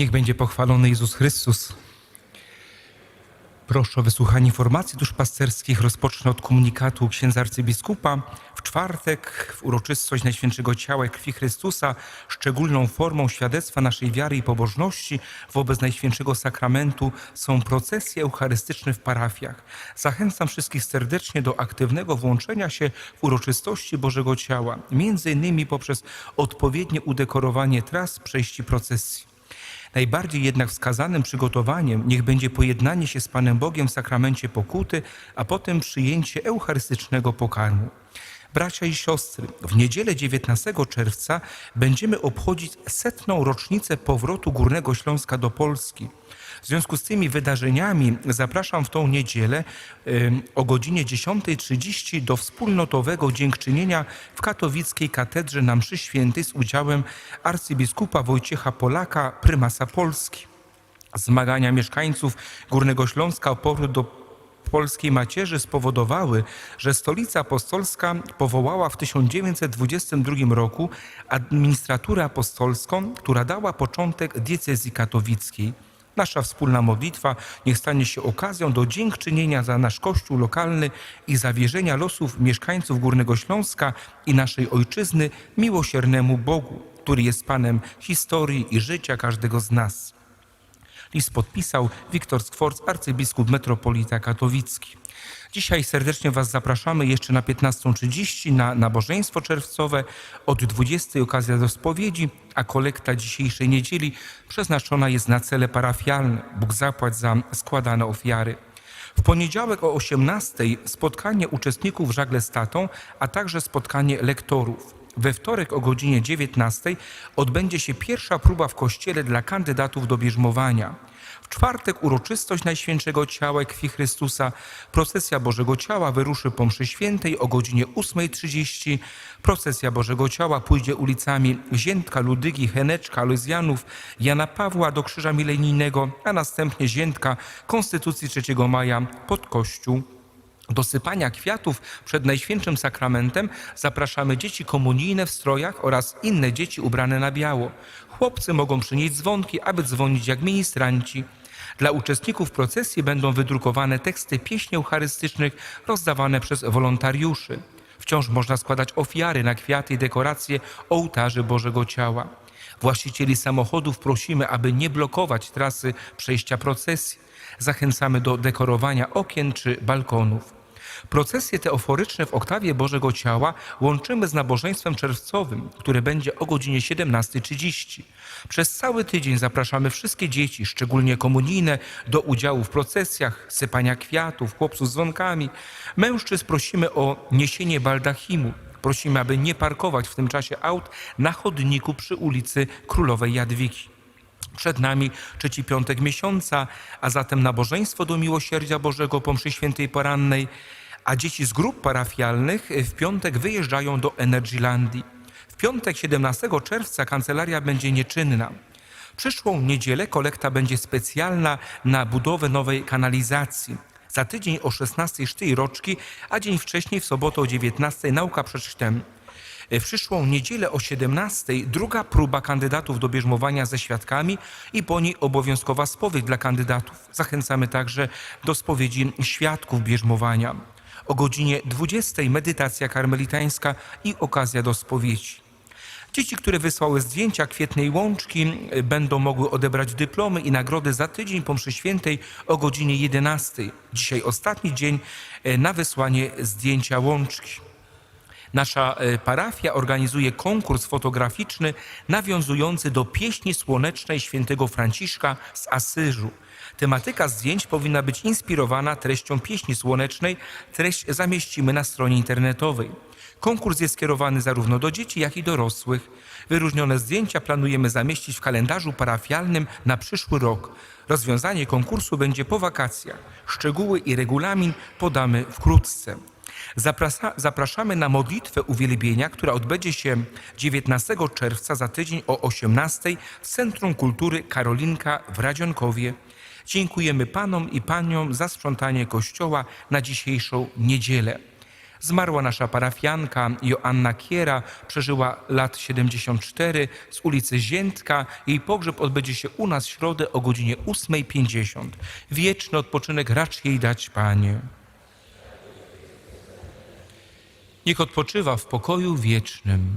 Niech będzie pochwalony Jezus Chrystus. Proszę o wysłuchanie informacji duszpasterskich. Rozpocznę od komunikatu księdza arcybiskupa. W czwartek w uroczystość Najświętszego Ciała i Krwi Chrystusa szczególną formą świadectwa naszej wiary i pobożności wobec Najświętszego Sakramentu są procesje eucharystyczne w parafiach. Zachęcam wszystkich serdecznie do aktywnego włączenia się w uroczystości Bożego Ciała, między innymi poprzez odpowiednie udekorowanie tras przejści procesji. Najbardziej jednak wskazanym przygotowaniem niech będzie pojednanie się z Panem Bogiem w sakramencie pokuty, a potem przyjęcie eucharystycznego pokarmu. Bracia i siostry, w niedzielę 19 czerwca będziemy obchodzić setną rocznicę powrotu Górnego Śląska do Polski. W związku z tymi wydarzeniami zapraszam w tą niedzielę o godzinie 10.30 do wspólnotowego dziękczynienia w katowickiej katedrze na mszy świętej z udziałem arcybiskupa Wojciecha Polaka, prymasa Polski. Zmagania mieszkańców Górnego Śląska o powrót do polskiej macierzy spowodowały, że stolica apostolska powołała w 1922 roku administraturę apostolską, która dała początek diecezji katowickiej. Nasza wspólna modlitwa niech stanie się okazją do dziękczynienia za nasz Kościół lokalny i zawierzenia losów mieszkańców Górnego Śląska i naszej ojczyzny miłosiernemu Bogu, który jest Panem historii i życia każdego z nas. List podpisał Wiktor Skworc, arcybiskup metropolita katowicki. Dzisiaj serdecznie Was zapraszamy jeszcze na 15.30 na nabożeństwo czerwcowe. Od 20.00 okazja do spowiedzi, a kolekta dzisiejszej niedzieli przeznaczona jest na cele parafialne. Bóg zapłać za składane ofiary. W poniedziałek o 18.00 spotkanie uczestników żagle statą, a także spotkanie lektorów. We wtorek o godzinie 19 odbędzie się pierwsza próba w kościele dla kandydatów do bierzmowania. W czwartek uroczystość Najświętszego Ciała Krwi Chrystusa. Procesja Bożego Ciała wyruszy po mszy świętej o godzinie 8.30. Procesja Bożego Ciała pójdzie ulicami Ziętka, Ludygi, Heneczka, Aloizjanów, Jana Pawła do Krzyża Milenijnego, a następnie Ziętka Konstytucji 3 maja pod Kościół. Do sypania kwiatów przed Najświętszym Sakramentem zapraszamy dzieci komunijne w strojach oraz inne dzieci ubrane na biało. Chłopcy mogą przynieść dzwonki, aby dzwonić jak ministranci. Dla uczestników procesji będą wydrukowane teksty pieśni eucharystycznych rozdawane przez wolontariuszy. Wciąż można składać ofiary na kwiaty i dekoracje ołtarzy Bożego Ciała. Właścicieli samochodów prosimy, aby nie blokować trasy przejścia procesji. Zachęcamy do dekorowania okien czy balkonów. Procesje teoforyczne w oktawie Bożego Ciała łączymy z nabożeństwem czerwcowym, które będzie o godzinie 17.30. Przez cały tydzień zapraszamy wszystkie dzieci, szczególnie komunijne, do udziału w procesjach, sypania kwiatów, chłopców z dzwonkami. Mężczyzn prosimy o niesienie baldachimu. Prosimy, aby nie parkować w tym czasie aut na chodniku przy ulicy Królowej Jadwigi. Przed nami trzeci piątek miesiąca, a zatem nabożeństwo do miłosierdzia Bożego po mszy świętej porannej, a dzieci z grup parafialnych w piątek wyjeżdżają do Energylandii. W piątek 17 czerwca kancelaria będzie nieczynna. Przyszłą niedzielę kolekta będzie specjalna na budowę nowej kanalizacji. Za tydzień o 16 sztyj roczki, a dzień wcześniej w sobotę o 19 nauka przed chrztem. W przyszłą niedzielę o 17 druga próba kandydatów do bierzmowania ze świadkami i po niej obowiązkowa spowiedź dla kandydatów. Zachęcamy także do spowiedzi świadków bierzmowania. O godzinie 20 medytacja karmelitańska i okazja do spowiedzi. Dzieci, które wysłały zdjęcia kwietnej łączki, y, będą mogły odebrać dyplomy i nagrody za tydzień po mszy świętej o godzinie 11. Dzisiaj ostatni dzień y, na wysłanie zdjęcia łączki. Nasza e, parafia organizuje konkurs fotograficzny nawiązujący do pieśni słonecznej świętego Franciszka z Asyżu. Tematyka zdjęć powinna być inspirowana treścią pieśni słonecznej. Treść zamieścimy na stronie internetowej. Konkurs jest skierowany zarówno do dzieci, jak i dorosłych. Wyróżnione zdjęcia planujemy zamieścić w kalendarzu parafialnym na przyszły rok. Rozwiązanie konkursu będzie po wakacjach. Szczegóły i regulamin podamy wkrótce. Zaprasa, zapraszamy na modlitwę uwielbienia, która odbędzie się 19 czerwca za tydzień o 18 w Centrum Kultury Karolinka w Radzionkowie. Dziękujemy Panom i Paniom za sprzątanie Kościoła na dzisiejszą niedzielę. Zmarła nasza parafianka Joanna Kiera, przeżyła lat 74 z ulicy Ziętka. Jej pogrzeb odbędzie się u nas w środę o godzinie 8.50. Wieczny odpoczynek racz jej dać, Panie. Niech odpoczywa w pokoju wiecznym.